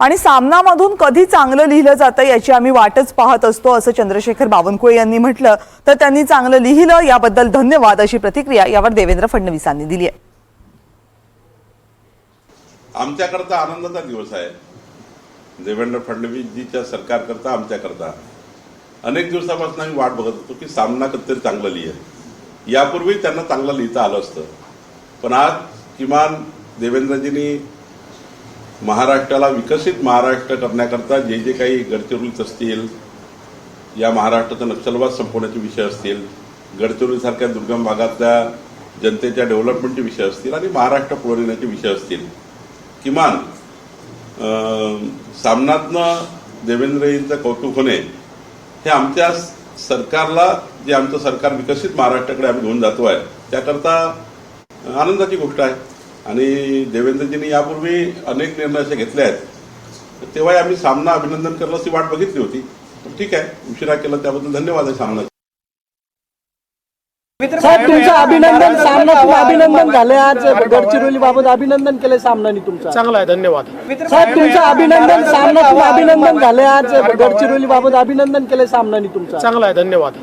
आणि सामनामधून कधी चांगलं लिहिलं जातं याची आम्ही वाटच पाहत असतो असं चंद्रशेखर बावनकुळे यांनी म्हटलं. तर त्यांनी चांगलं लिहिलं याबद्दल धन्यवाद अशी प्रतिक्रिया यावर देवेंद्र फडणवीसांनी दिली आहे. आमच्याकरता आनंदाचा दिवस आहे. देवेंद्र फडणवीसजीच्या सरकारकरता आमच्याकरता. अनेक दिवसापासून आम्ही वाट बघत होतो की सामना कधीतरी चांगलं लिहिलं यापूर्वी त्यांना चांगलं लिहिता आलं असतं. पण आज किमान देवेंद्रजींनी महाराष्ट्राला विकसित महाराष्ट्र करण्याकरता जे जे काही गडचिरोलीत असतील या महाराष्ट्राचा नक्षलवाद संपवण्याचे विषय असतील गडचिरोलीसारख्या दुर्गम भागातल्या जनतेच्या डेव्हलपमेंटचे विषय असतील आणि महाराष्ट्र पुढे नेण्याचे विषय असतील. किमान सामनातनं देवेंद्रजींचं कौतुक होणे हे आमच्या सरकारला जे आमचं सरकार विकसित महाराष्ट्राकडे आम्ही घेऊन जातो आहे त्याकरता आनंदाची गोष्ट आहे. आणि देवेंद्रजींनी यापूर्वी अनेक निर्णय असे घेतले आहेत. तेव्हाही आम्ही सामना अभिनंदन करण्याची अशी वाट बघितली होती. पण ठीक आहे उशिरा केला त्याबद्दल धन्यवाद आहे सामना साहेब तुमचं अभिनंदन सामना अभिनंदन झाले आज. गडचिरोली बाबत अभिनंदन केलंय सामनाने तुमचं. चांगला आहे धन्यवाद. साहेब तुमचं अभिनंदन सामना अभिनंदन झाले आज. गडचिरोली बाबत अभिनंदन केलंय सामनाने तुमचं. चांगला आहे धन्यवाद.